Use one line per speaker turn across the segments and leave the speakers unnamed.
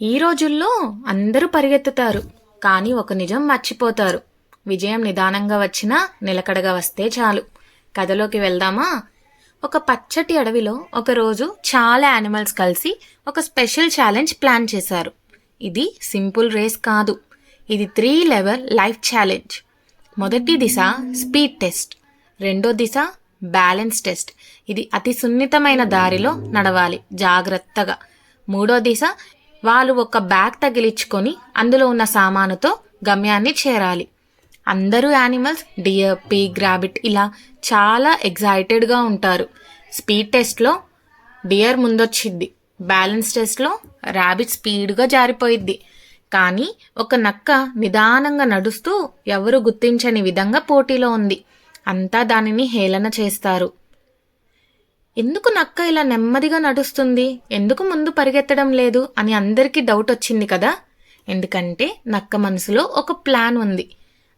ఈ రోజుల్లో అందరూ పరిగెత్తుతారు కానీ ఒక నిజం మర్చిపోతారు. విజయం నిదానంగా వచ్చినా నిలకడగా వస్తే చాలు. కథలోకి వెళ్దామా? ఒక పచ్చటి అడవిలో ఒకరోజు చాలా యానిమల్స్ కలిసి ఒక స్పెషల్ ఛాలెంజ్ ప్లాన్ చేశారు. ఇది సింపుల్ రేస్ కాదు. ఇది త్రీ లెవెల్ లైఫ్ ఛాలెంజ్. మొదటి దిశ స్పీడ్ టెస్ట్. రెండో దిశ బ్యాలెన్స్ టెస్ట్. ఇది అతి సున్నితమైన దారిలో నడవాలి జాగ్రత్తగా. మూడో దిశ వాళ్ళు ఒక బ్యాగ్ తగిలించుకొని అందులో ఉన్న సామానుతో గమ్యాన్ని చేరాలి. అందరూ యానిమల్స్ డియర్ పీగ్ రాబిట్ ఇలా చాలా ఎగ్జైటెడ్గా ఉంటారు. స్పీడ్ టెస్ట్లో డియర్ ముందొచ్చిద్ది బ్యాలెన్స్ టెస్ట్లో ర్యాబిట్ స్పీడ్గా జారిపోయిద్ది. కానీ ఒక నక్క నిదానంగా నడుస్తూ ఎవరు గుర్తించని విధంగా పోటీలో ఉంది. అంతా దానిని హేళన చేస్తారు. ఎందుకు నక్క ఇలా నెమ్మదిగా నడుస్తుంది? ఎందుకు ముందు పరిగెత్తడం లేదు? అని అందరికీ డౌట్ వచ్చింది కదా? ఎందుకంటే నక్క మనసులో ఒక ప్లాన్ ఉంది.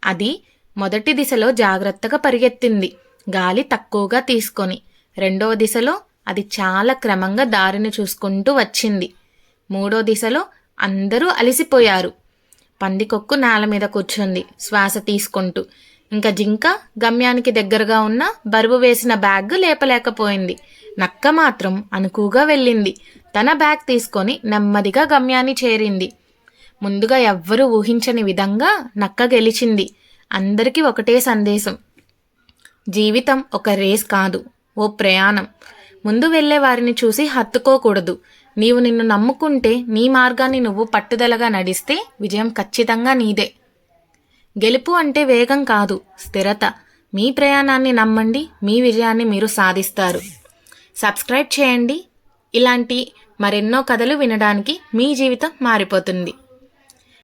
అది మొదటి దిశలో జాగ్రత్తగా పరిగెత్తింది. గాలి తక్కువగా తీసుకొని. రెండవ దిశలో అది చాలా క్రమంగా దారిని చూసుకుంటూ వచ్చింది. మూడో దిశలో అందరూ అలసిపోయారు. పందికొక్కు నేల మీద కూర్చుంది. శ్వాస తీసుకుంటూ. ఇంకా జింక గమ్యానికి దగ్గరగా ఉన్న బరువు వేసిన బ్యాగ్ లేపలేకపోయింది. నక్క మాత్రం అనుకుగా వెళ్ళింది. తన బ్యాగ్ తీసుకొని నెమ్మదిగా గమ్యాన్ని చేరింది. ముందుగా ఎవ్వరూ ఊహించని విధంగా నక్క గెలిచింది. అందరికీ ఒకటే సందేశం. జీవితం ఒక రేస్ కాదు ఓ ప్రయాణం. ముందు వెళ్ళే వారిని చూసి హత్తుకోకూడదు. నీవు నిన్ను నమ్ముకుంటే నీ మార్గాన్ని నువ్వు పట్టుదలగా నడిస్తే విజయం ఖచ్చితంగా నీదే. గెలుపు అంటే వేగం కాదు స్థిరత. మీ ప్రయాణాన్ని నమ్మండి మీ విజయాన్ని మీరు సాధిస్తారు. సబ్స్క్రైబ్ చేయండి. ఇలాంటి మరెన్నో కథలు వినడానికి మీ జీవితం మారిపోతుంది.